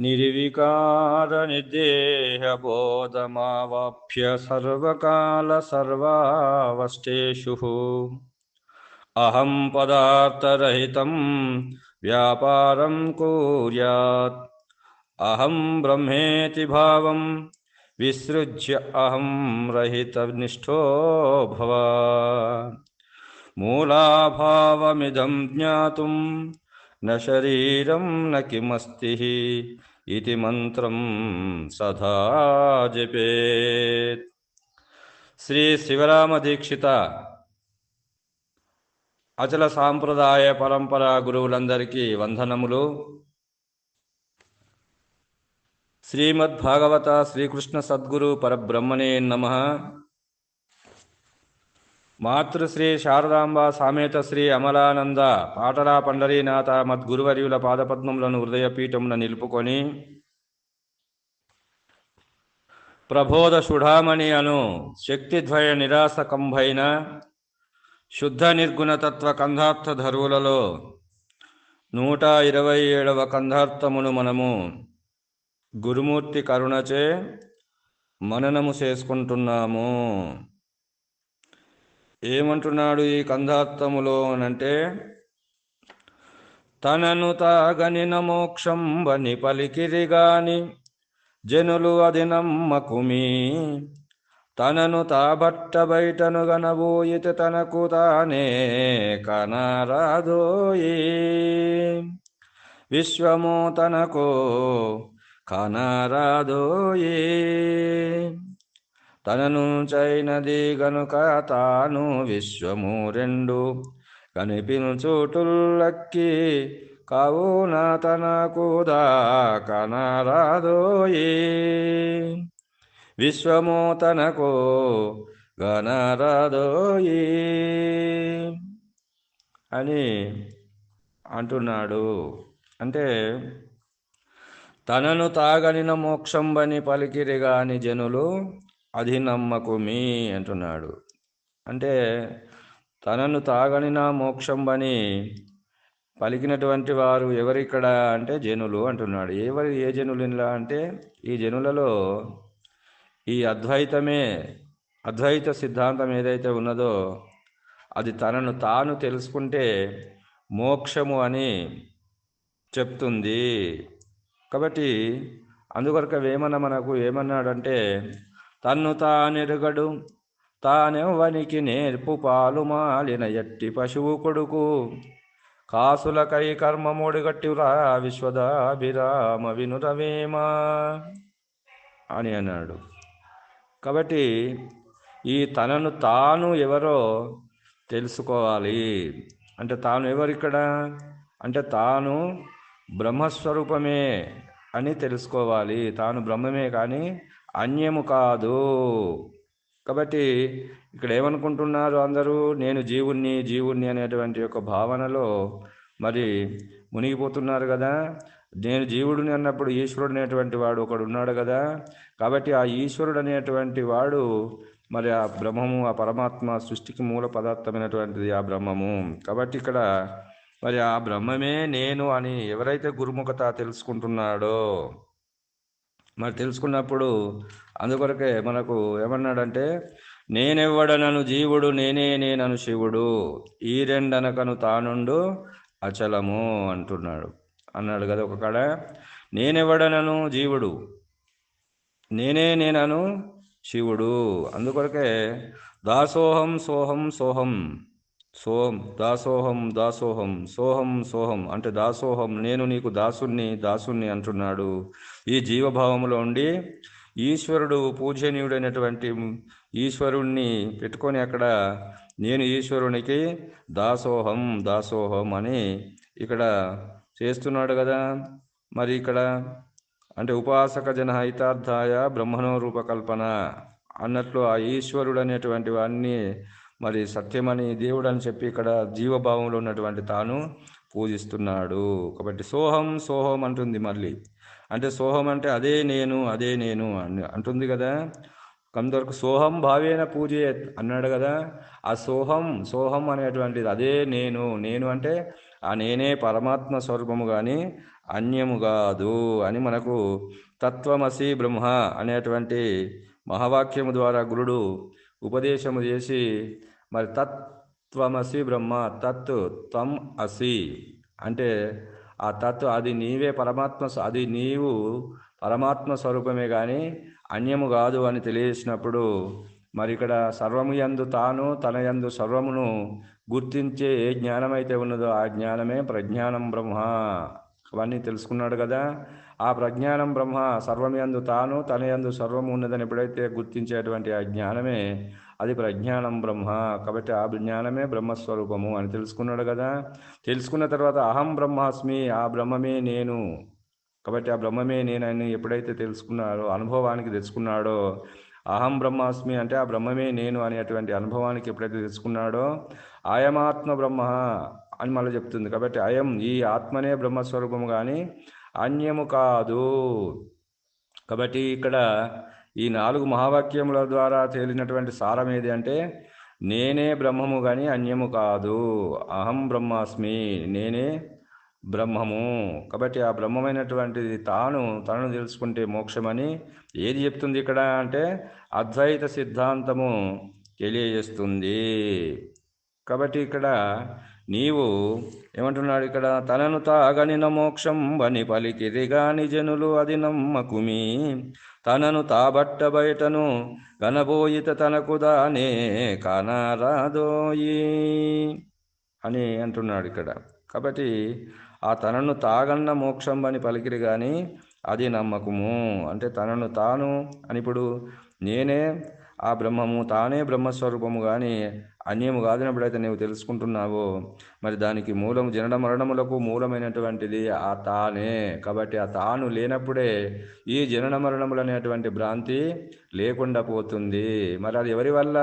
निर्विकारनिर्देहबोधमावाप्य सर्वकालसर्वावस्थेषु अहं पदार्थरहितं व्यापारं कुर्यात्। अहं ब्रह्मेति भावं विसृज्य अहं रहितनिष्ठो भव मूलाभावमिदं ज्ञातुं न शरीरं न किमस्ति इति मन्त्रं सदा जपेत् శ్రీ శివరామ దీక్షిత అచల సాంప్రదాయ పరంపర గురువులందరికీ వందనములు శ్రీమద్భాగవత శ్రీకృష్ణ సద్గురు పరబ్రహ్మణే నమ మాతృశ్రీ శారదాంబ సామేత శ్రీ అమలానంద పాటలా పండరీనాథ మద్గురువర్యుల పాదపద్మములను హృదయపీఠమున నిలుపుకొని ప్రబోధ సుఢామణి అను శక్తిద్వయ నిరాసకంభైన శుద్ధ నిర్గుణతత్వ కంధార్థ ధరువులలో నూట ఇరవై ఏడవ కంధార్థమును మనము గురుమూర్తి కరుణచే మననము చేసుకుంటున్నాము. ఏమంటున్నాడు ఈ కంధార్థములో అనంటే తనను తాగని మోక్షం బని పలికిరిగాని జనులు అది నమ్మకుమి. తనను తాబట్ట బయటను గనబోయితే తనకు తానే కనరాదోయి. విశ్వము తనకు కనరాదోయే. తనను చైనది గనుక తాను విశ్వము రెండు కనిపించుటుల్లక్కి కావున తనకు కనరాదోయి విశ్వము తనకు గనరాదోయి అని అంటున్నాడు. అంటే తనను తాగనిన మోక్షంబని పలికిరిగాని జనులు అది నమ్మకుమి అంటున్నాడు. అంటే తనను తాగనిన మోక్షంబని పలికినటువంటి వారు ఎవరిక్కడ అంటే జనులు అంటున్నాడు. ఎవరి ఏ జనులు ఇలా అంటే ఈ జనులలో ఈ అద్వైతమే అద్వైత సిద్ధాంతం ఏదైతే ఉన్నదో అది తనను తాను తెలుసుకుంటే మోక్షము అని చెప్తుంది. కాబట్టి అందుకొరక వేమన మనకు ఏమన్నాడంటే తన్ను తానెరుగడు. తానెవ్వనికి నేర్పు పాలు మాలిన ఎట్టి పశువు కొడుకు. కాసులకై కర్మముడిగట్టిరా విశ్వదాభిరామ వినురవేమా? అని అన్నాడు. కాబట్టి ఈ తనను తాను ఎవరో తెలుసుకోవాలి. అంటే తాను ఎవరిక్కడ? అంటే తాను బ్రహ్మస్వరూపమే అని తెలుసుకోవాలి. తాను బ్రహ్మమే కానీ అన్యము కాదు. కాబట్టి ఇక్కడ ఏమనుకుంటున్నారు అందరూ? నేను జీవుణ్ణి జీవుణ్ణి అనేటువంటి ఒక భావనలో మరి మునిగిపోతున్నారు కదా. నేను జీవుడిని అన్నప్పుడు ఈశ్వరుడు అనేటువంటి వాడు ఒకడు ఉన్నాడు కదా. కాబట్టి ఆ ఈశ్వరుడు అనేటువంటి వాడు మరి ఆ బ్రహ్మము ఆ పరమాత్మ సృష్టికి మూల పదార్థమైనటువంటిది ఆ బ్రహ్మము. కాబట్టి ఇక్కడ మరి ఆ బ్రహ్మమే నేను అని ఎవరైతే గురుముఖత తెలుసుకుంటున్నాడో మరి తెలుసుకున్నప్పుడు అందుకొరకే మనకు ఏమన్నాడంటే నేనెవ్వడనను జీవుడు నేనే నేనను శివుడు. ఈ రెండనకను తానుండు అచలము అంటున్నాడు. అన్నాడు కదా ఒక కడ నేనెవ్వడనను జీవుడు నేనే నేనను శివుడు. అందుకొరకే దాసోహం సోహం సోహం సోహం దాసోహం దాసోహం సోహం సోహం. అంటే దాసోహం నేను నీకు దాసుణ్ణి దాసుణ్ణి అంటున్నాడు. ఈ జీవభావంలో ఉండి ఈశ్వరుడు పూజనీయుడైనటువంటి ఈశ్వరుణ్ణి పెట్టుకొని అక్కడ నేను ఈశ్వరునికి దాసోహం దాసోహం అని ఇక్కడ చేస్తున్నాడు కదా. మరి ఇక్కడ అంటే ఉపాసక జన హితార్థాయ బ్రహ్మణో రూపకల్పన అన్నట్లు ఆ ఈశ్వరుడు అనేటువంటి వాడిని మరి సత్యమని దేవుడు అని చెప్పి ఇక్కడ జీవభావంలో ఉన్నటువంటి తాను పూజిస్తున్నాడు. కాబట్టి సోహం సోహం అంటుంది మళ్ళీ. అంటే సోహం అంటే అదే నేను అదే నేను అని అంటుంది కదా. కొందరికి సోహం భావేన పూజే అన్నాడు కదా. ఆ సోహం సోహం అనేటువంటిది అదే నేను నేను అంటే ఆ నేనే పరమాత్మ స్వరూపము కానీ అన్యము కాదు అని మనకు తత్వమసి బ్రహ్మ అనేటువంటి మహావాక్యము ద్వారా గురుడు ఉపదేశము చేసి మరి తత్వమసి బ్రహ్మ తత్ త్వం అసి. అంటే ఆ తత్వ అది నీవే పరమాత్మ అది నీవు పరమాత్మ స్వరూపమే కానీ అన్యము కాదు అని తెలియసినప్పుడు మరి ఇక్కడ సర్వము యందు తాను తన యందు సర్వమును గుర్తించే ఏ జ్ఞానమైతే ఉన్నదో ఆ జ్ఞానమే ప్రజ్ఞానం బ్రహ్మ. అవన్నీ తెలుసుకున్నాడు కదా. ఆ ప్రజ్ఞానం బ్రహ్మ సర్వమందు తాను తన యందు సర్వం ఉన్నదని ఎప్పుడైతే గుర్తించేటువంటి ఆ జ్ఞానమే అది ప్రజ్ఞానం బ్రహ్మ. కాబట్టి ఆ జ్ఞానమే బ్రహ్మస్వరూపము అని తెలుసుకున్నాడు కదా. తెలుసుకున్న తర్వాత అహం బ్రహ్మాస్మి ఆ బ్రహ్మమే నేను. కాబట్టి ఆ బ్రహ్మమే నేనని ఎప్పుడైతే తెలుసుకున్నాడో అనుభవానికి తెచ్చుకున్నాడో అహం బ్రహ్మాస్మి అంటే ఆ బ్రహ్మమే నేను అనేటువంటి అనుభవానికి ఎప్పుడైతే తెచ్చుకున్నాడో ఆయమాత్మ బ్రహ్మ అని మళ్ళీ చెప్తుంది. కాబట్టి అయం ఈ ఆత్మనే బ్రహ్మస్వరూపము కానీ అన్యము కాదు. కాబట్టి ఇక్కడ ఈ నాలుగు మహావాక్యముల ద్వారా తేలినటువంటి సారం ఏది అంటే నేనే బ్రహ్మము కానీ అన్యము కాదు. అహం బ్రహ్మాస్మి నేనే బ్రహ్మము. కాబట్టి ఆ బ్రహ్మమైనటువంటిది తాను తనను తెలుసుకుంటే మోక్షమని ఏది చెప్తుంది ఇక్కడ అంటే అద్వైత సిద్ధాంతము తెలియజేస్తుంది. కాబట్టి ఇక్కడ నీవు ఏమంటున్నాడు ఇక్కడ? తనను తాగనిన మోక్షం వని పలికిరి గాని జనులు అది నమ్మకుమి. తనను తాబట్ట బయటను గనబోయిత తనకు దానే కానారాదోయి అని అంటున్నాడు ఇక్కడ. కాబట్టి ఆ తనను తాగన్న మోక్షం అని పలికిరి కానీ అది నమ్మకము. అంటే తనను తాను అని ఇప్పుడు నేనే ఆ బ్రహ్మము తానే బ్రహ్మస్వరూపము కానీ అన్యము కాదినప్పుడైతే నీవు తెలుసుకుంటున్నావో మరి దానికి మూలం జనన మరణములకు మూలమైనటువంటిది ఆ తానే. కాబట్టి ఆ తాను లేనప్పుడే ఈ జనన మరణములు అనేటువంటి భ్రాంతి లేకుండా పోతుంది. మరి అది ఎవరి వల్ల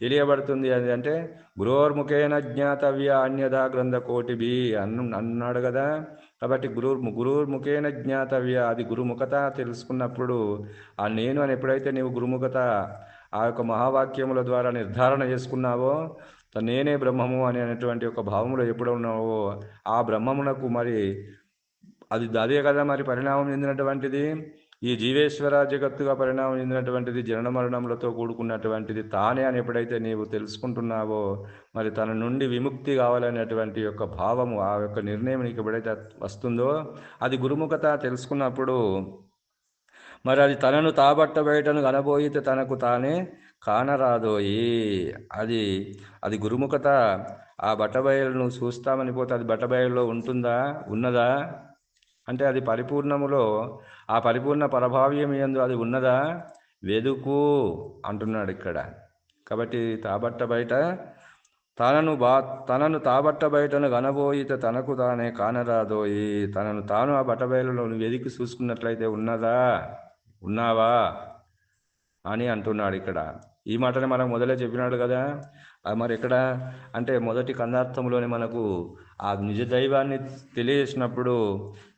తెలియబడుతుంది? అది అంటే గురోర్ముఖేన జ్ఞాతవ్య అన్యదా గ్రంథ కోటిబి అన్ను అన్నాడు కదా. కాబట్టి గురు గురుముఖేన జ్ఞాతవ్య అది గురుముఖత తెలుసుకున్నప్పుడు ఆ నేను అని ఎప్పుడైతే నీవు గురుముఖత ఆ యొక్క మహావాక్యముల ద్వారా నిర్ధారణ చేసుకున్నావో నేనే బ్రహ్మము అని అనేటువంటి ఒక భావములో ఎప్పుడు ఉన్నావో ఆ బ్రహ్మమునకు మరి అది అదే కదా మరి పరిణామం చెందినటువంటిది? ఈ జీవేశ్వర జగత్తుగా పరిణామం చెందినటువంటిది జనన మరణములతో కూడుకున్నటువంటిది తానే అని ఎప్పుడైతే నీవు తెలుసుకుంటున్నావో మరి తన నుండి విముక్తి కావాలనేటువంటి యొక్క భావము ఆ యొక్క నిర్ణయం నీకు ఎప్పుడైతే వస్తుందో అది గురుముఖత తెలుసుకున్నప్పుడు మరి అది తనను తాబట్ట బయటను కనబోయితే తనకు తానే కానరాదోయి. అది అది గురుముఖత. ఆ బట్టబయలును చూస్తామని పోతే అది బట్టబయలులో ఉంటుందా? ఉన్నదా? అంటే అది పరిపూర్ణములో ఆ పరిపూర్ణ పరభావ్యం ఎందు అది ఉన్నదా? వెదుకు అంటున్నాడు ఇక్కడ. కాబట్టి తాబట్ట బయట తనను బా తనను తాబట్ట బయటను కనబోయితే తనకు తానే కానరాదోయి. తనను తాను ఆ బట్టబయలులో వెదికి చూసుకున్నట్లయితే ఉన్నదా? ఉన్నావా అని అంటున్నాడు ఇక్కడ. ఈ మాటని మనం మొదలే చెప్పినాడు కదా. మరి ఇక్కడ అంటే మొదటి కందార్థంలోనే మనకు ఆ నిజ దైవాన్ని తెలియజేసినప్పుడు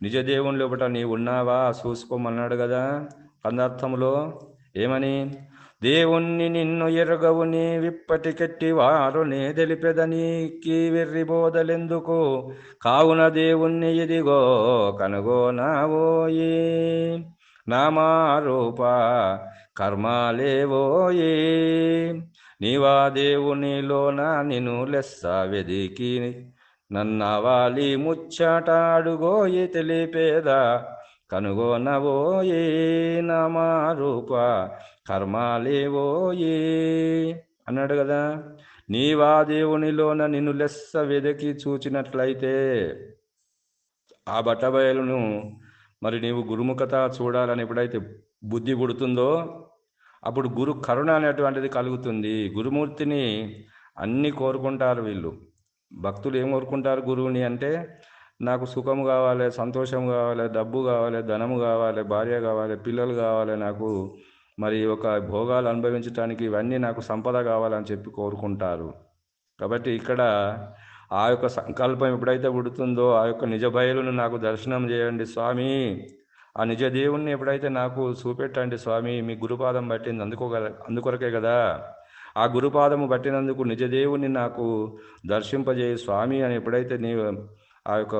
నిజ దేవుని లోపల నీ ఉన్నావా చూసుకోమన్నాడు కదా కందార్థంలో ఏమని? దేవుణ్ణి నిన్ను ఎరగవు నీ విప్పటికెట్టి వారు నే తెలిపెదనీకి వెర్రి బోధలెందుకు? కావున దేవుణ్ణి ఇదిగో కనుగోనావోయే. నామారూప కర్మాలేవోయి నీవా దేవునిలోన నిన్ను లెస్స వెదికి. నన్నవాలి ముచ్చటాడుగోయి తెలిపేదా కనుగోనవోయే నామారూప కర్మాలేవోయే అన్నాడు కదా. నీవా దేవునిలోన నిన్ను లెస్స వెదకి చూచినట్లయితే ఆ బట్టబయలును మరి నీవు గురుముఖత చూడాలని ఎప్పుడైతే బుద్ధి పుడుతుందో అప్పుడు గురు కరుణ అనేటువంటిది కలుగుతుంది. గురుమూర్తిని అన్నీ కోరుకుంటారు వీళ్ళు. భక్తులు ఏం కోరుకుంటారు గురువుని అంటే నాకు సుఖం కావాలి సంతోషం కావాలి డబ్బు కావాలి ధనము కావాలి భార్య కావాలి పిల్లలు కావాలి నాకు మరి ఒక భోగాలు అనుభవించడానికి ఇవన్నీ నాకు సంపద కావాలని చెప్పి కోరుకుంటారు. కాబట్టి ఇక్కడ ఆ యొక్క సంకల్పం ఎప్పుడైతే పుడుతుందో ఆ యొక్క నిజ బయలును నాకు దర్శనం చేయండి స్వామి. ఆ నిజ దేవుణ్ణి ఎప్పుడైతే నాకు చూపెట్టండి స్వామి మీ గురుపాదం పట్టింది అందుకో అందుకొరకే కదా. ఆ గురుపాదము పట్టినందుకు నిజ దేవుణ్ణి నాకు దర్శింపజేయ స్వామి అని ఎప్పుడైతే నీ ఆ యొక్క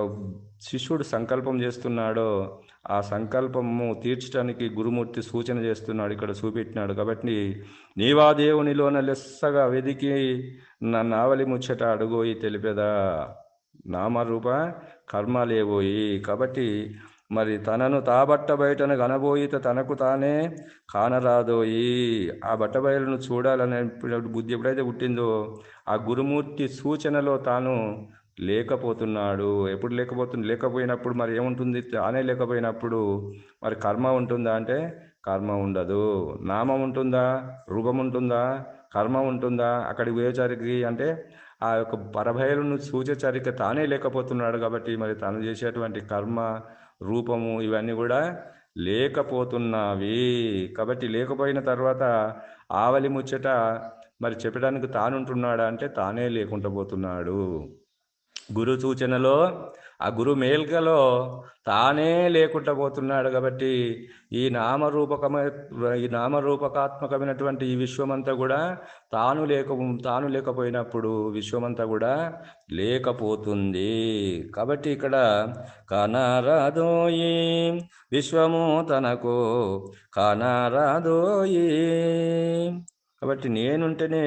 శిష్యుడు సంకల్పం చేస్తున్నాడో ఆ సంకల్పము తీర్చడానికి గురుమూర్తి సూచన చేస్తున్నాడు ఇక్కడ చూపెట్టినాడు. కాబట్టి నీవా దేవునిలోన లెస్సగా వెదికి నా నావలి ముచ్చట అడుగోయి తెలిపేదా? నామరూప కర్మలేవోయి కాబట్టి మరి తనను తా బట్ట బయటను కనబోయిత తనకు తానే కానరాదోయి. ఆ బట్ట బయలును చూడాలనే బుద్ధి ఎప్పుడైతే పుట్టిందో ఆ గురుమూర్తి సూచనలో తాను లేకపోతున్నాడు. ఎప్పుడు లేకపోతుంది లేకపోయినప్పుడు మరి ఏముంటుంది? తానే లేకపోయినప్పుడు మరి కర్మ ఉంటుందా అంటే కర్మ ఉండదు. నామం ఉంటుందా? రూపం ఉంటుందా? కర్మ ఉంటుందా? అక్కడికి పోయేసరికి అంటే ఆ యొక్క పరభయలను సూచచరిక తానే లేకపోతున్నాడు కాబట్టి మరి తను చేసేటువంటి కర్మ రూపము ఇవన్నీ కూడా లేకపోతున్నావి. కాబట్టి లేకపోయిన తర్వాత ఆవలి ముచ్చట మరి చెప్పడానికి తానుంటున్నాడా అంటే తానే లేకుండా పోతున్నాడు గురు సూచనలో ఆ గురు మేల్కలో తానే లేకుండా పోతున్నాడు కాబట్టి ఈ నామరూపకమ ఈ నామరూపకాత్మకమైనటువంటి ఈ విశ్వమంతా కూడా తాను లేక తాను లేకపోయినప్పుడు విశ్వమంతా కూడా లేకపోతుంది. కాబట్టి ఇక్కడ కనరాదోయి విశ్వము తనకు కనరాదోయి కాబట్టి నేనుంటేనే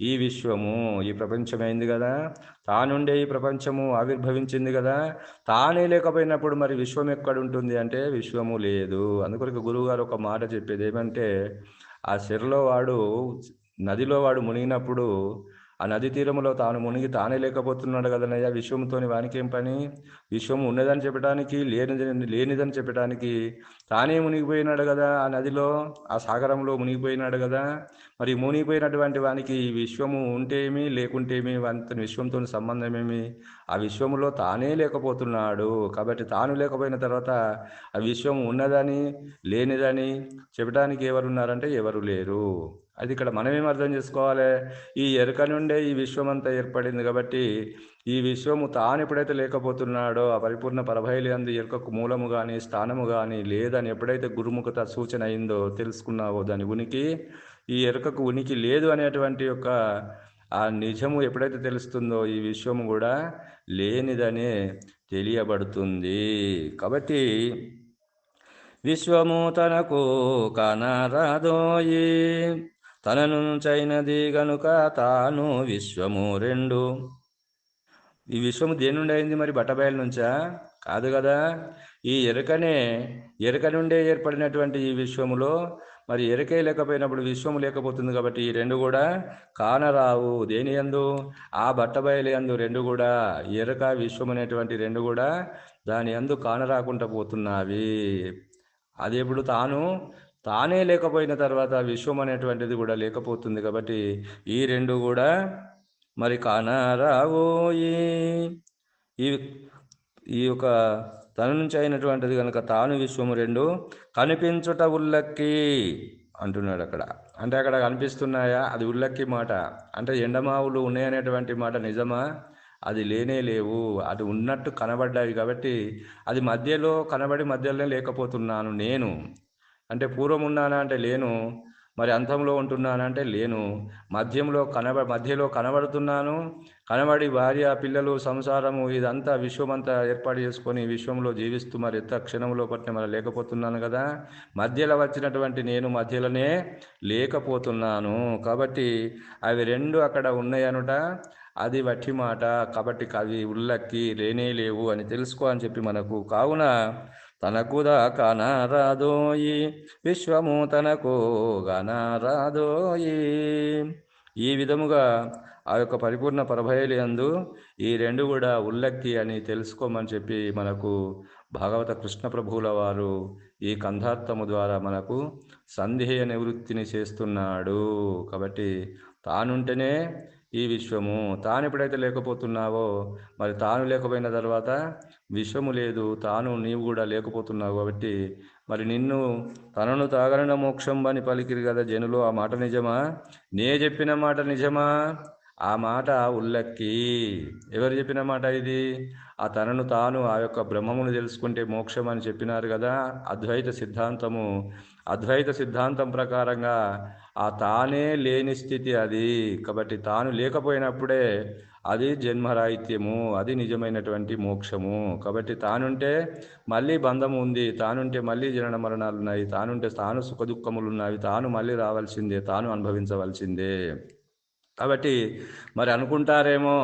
ఈ విశ్వము ఈ ప్రపంచమైంది కదా. తానుండే ఈ ప్రపంచము ఆవిర్భవించింది కదా. తానే లేకపోయినప్పుడు మరి విశ్వం ఎక్కడ ఉంటుంది అంటే విశ్వము లేదు. అందుకొరకు గురువుగారు ఒక మాట చెప్పేది ఏమంటే ఆ చెరలో వాడు నదిలో వాడు మునిగినప్పుడు ఆ నది తీరములో తాను మునిగి తానే లేకపోతున్నాడు కదనయ్యా విశ్వముతోని వానికేం పని? విశ్వం ఉన్నదని చెప్పడానికి లేనిదని లేనిదని చెప్పడానికి తానే మునిగిపోయినాడు కదా ఆ నదిలో ఆ సాగరంలో మునిగిపోయినాడు కదా. మరి మునిగిపోయినటువంటి వానికి ఈ విశ్వము ఉంటేమి లేకుంటేమి వానితో విశ్వంతో సంబంధమేమి ఆ విశ్వములో తానే లేకపోతున్నాడు. కాబట్టి తాను లేకపోయిన తర్వాత ఆ విశ్వం ఉన్నదని లేనిదని చెప్పడానికి ఎవరు ఉన్నారంటే ఎవరు లేరు. అది ఇక్కడ మనమేం అర్థం చేసుకోవాలి? ఈ ఎరుక నుండే ఈ విశ్వం అంతా ఏర్పడింది కాబట్టి ఈ విశ్వము తాను ఎప్పుడైతే లేకపోతున్నాడో ఆ పరిపూర్ణ పరభైలి అందు ఎరుకకు మూలము కానీ స్థానము కానీ లేదని ఎప్పుడైతే గురుముఖత సూచన అయిందో తెలుసుకున్నావో దాని ఉనికి ఈ ఎరుకకు ఉనికి లేదు అనేటువంటి యొక్క ఆ నిజము ఎప్పుడైతే తెలుస్తుందో ఈ విశ్వము కూడా లేనిదనే తెలియబడుతుంది. కాబట్టి విశ్వము తనకు కనరాదోయి తనను చైనది గనుక తాను విశ్వము రెండు. ఈ విశ్వము దేని నుండి అయింది మరి బట్టబయలు నుంచా? కాదు కదా. ఈ ఎరుకనే ఎరుక నుండే ఏర్పడినటువంటి ఈ విశ్వములో మరి ఎరుకే లేకపోయినప్పుడు విశ్వము లేకపోతుంది కాబట్టి ఈ రెండు కూడా కానరావు. దేని ఎందు ఆ బట్టబయలు ఎందు రెండు కూడా ఎరుక విశ్వం అనేటువంటి రెండు కూడా దాని ఎందు కానరాకుండా పోతున్నవి. అది ఎప్పుడు తాను తానే లేకపోయిన తర్వాత విశ్వం అనేటువంటిది కూడా లేకపోతుంది కాబట్టి ఈ రెండు కూడా మరి కానరావోయి. ఈ ఈ యొక్క తన నుంచి అయినటువంటిది కనుక తాను విశ్వము రెండు కనిపించుట ఉల్లక్కి అంటున్నాడు అక్కడ. అంటే అక్కడ కనిపిస్తున్నాయా? అది ఉల్లక్కి మాట. అంటే ఎండమావులు ఉన్నాయనేటువంటి మాట నిజమా? అది లేనే లేవు. అది ఉన్నట్టు కనబడ్డాయి కాబట్టి అది మధ్యలో కనబడి మధ్యలోనే లేకపోతున్నాను నేను. అంటే పూర్వం ఉన్నానా అంటే లేను మరి అంతంలో ఉంటున్నానా అంటే లేను. మధ్యంలో కనబ మధ్యలో కనబడుతున్నాను. కనబడి భార్య పిల్లలు సంసారము ఇదంతా విశ్వమంతా ఏర్పాటు చేసుకొని విశ్వంలో జీవిస్తూ మరి ఎంత క్షణంలో పట్టిన మరి లేకపోతున్నాను కదా. మధ్యలో వచ్చినటువంటి నేను మధ్యలోనే లేకపోతున్నాను. కాబట్టి అవి రెండు అక్కడ ఉన్నాయనుట అది వట్టి మాట. కాబట్టి అవి ఉల్లక్కి లేనే లేవు అని తెలుసుకో అని చెప్పి మనకు కావున తనకు కనరాదోయి విశ్వము తనకు గనారాదోయి. ఈ విధముగా ఆ యొక్క పరిపూర్ణ పరభయలి అందు ఈ రెండు కూడా ఉల్లక్కి అని తెలుసుకోమని చెప్పి మనకు భాగవత కృష్ణ ప్రభువుల వారు ఈ కంధార్థము ద్వారా మనకు సందేహ నివృత్తిని చేస్తున్నాడు. కాబట్టి తానుంటేనే ఈ విశ్వము. తాను ఎప్పుడైతే లేకపోతున్నావో మరి తాను లేకపోయిన తర్వాత విషము లేదు తాను నీవు కూడా లేకపోతున్నావు కాబట్టి మరి నిన్ను తనను తాగలన మోక్షం అని పలికిరి కదా జనులు. ఆ మాట నిజమా? నే చెప్పిన మాట నిజమా? ఆ మాట ఉల్లక్కి. ఎవరు చెప్పిన మాట ఇది? ఆ తనను తాను ఆ యొక్క బ్రహ్మమును తెలుసుకుంటే మోక్షం అని చెప్పినారు కదా. అద్వైత సిద్ధాంతము. అద్వైత సిద్ధాంతం ప్రకారంగా ఆ తానే లేని స్థితి అది. కాబట్టి తాను లేకపోయినప్పుడే అది జన్మరాహిత్యము అది నిజమైనటువంటి మోక్షము. కాబట్టి తానుంటే మళ్ళీ బంధము ఉంది తానుంటే మళ్ళీ జనన మరణాలు ఉన్నాయి తానుంటే తాను సుఖ దుఃఖములు ఉన్నాయి తాను మళ్ళీ రావాల్సిందే తాను అనుభవించవలసిందే. కాబట్టి మరి అనుకుంటారేమో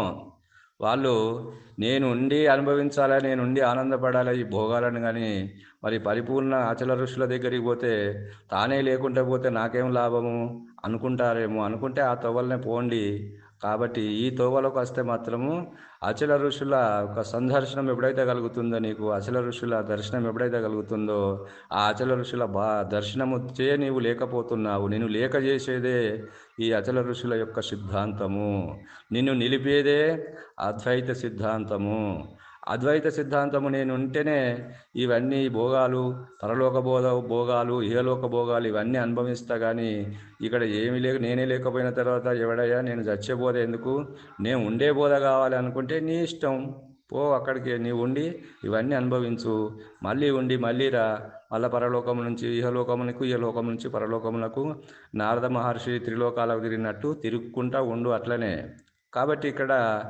వాళ్ళు నేను ఉండి అనుభవించాలా నేను ఉండి ఆనందపడాలా ఈ భోగాలను కానీ మరి పరిపూర్ణ ఆచల ఋషుల దగ్గరికి పోతే తానే లేకుండా పోతే నాకేం లాభము? అనుకుంటారేమో. అనుకుంటే ఆ తవ్వల్నే పోండి కాబట్టి ఈ తోవలోకి వస్తే మాత్రము అచల ఋషుల ఒక సందర్శనం ఎప్పుడైతే కలుగుతుందో నీకు అచల ఋషుల దర్శనం ఎప్పుడైతే కలుగుతుందో ఆ అచల ఋషుల బా దర్శనము చే నీవు లేకపోతున్నావు. నేను లేక చేసేదే ఈ అచల ఋషుల యొక్క సిద్ధాంతము. నిన్ను నిలిపేదే అద్వైత సిద్ధాంతము. అద్వైత సిద్ధాంతము నేను ఉంటేనే ఇవన్నీ భోగాలు పరలోక బోధ భోగాలు ఇహలోక భోగాలు ఇవన్నీ అనుభవిస్తా కానీ ఇక్కడ ఏమీ లేక నేనే లేకపోయిన తర్వాత ఎవడయ్యా? నేను చచ్చేబోధ ఎందుకు? నేను ఉండే బోధ కావాలి అనుకుంటే నీ ఇష్టం. పో అక్కడికి నీవు ఉండి ఇవన్నీ అనుభవించు. మళ్ళీ ఉండి మళ్ళీ రా. మళ్ళీ పరలోకం నుంచి ఇహలోకమునకు ఇహలోకం నుంచి పరలోకమునకు నారద మహర్షి త్రిలోకాలకు తిరిగినట్టు తిరుక్కుంటా ఉండు అట్లనే. కాబట్టి ఇక్కడ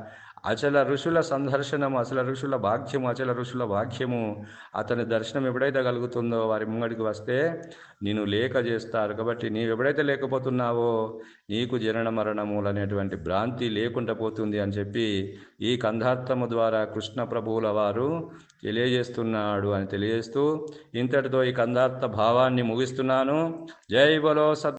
అచల ఋషుల సందర్శనం అచల ఋషుల భాగ్యము అచల ఋషుల భాగ్యము అతని దర్శనం ఎప్పుడైతే కలుగుతుందో వారి ముంగడికి వస్తే నేను లేక చేస్తారు. కాబట్టి నీవు ఎప్పుడైతే లేకపోతున్నావో నీకు జనన మరణములు అనేటువంటి భ్రాంతి లేకుండా పోతుంది అని చెప్పి ఈ కంధార్థము ద్వారా కృష్ణ ప్రభువుల వారు తెలియజేస్తున్నాడు అని తెలియజేస్తూ ఇంతటితో ఈ కందార్థ భావాన్ని ముగిస్తున్నాను. జై బలో సత్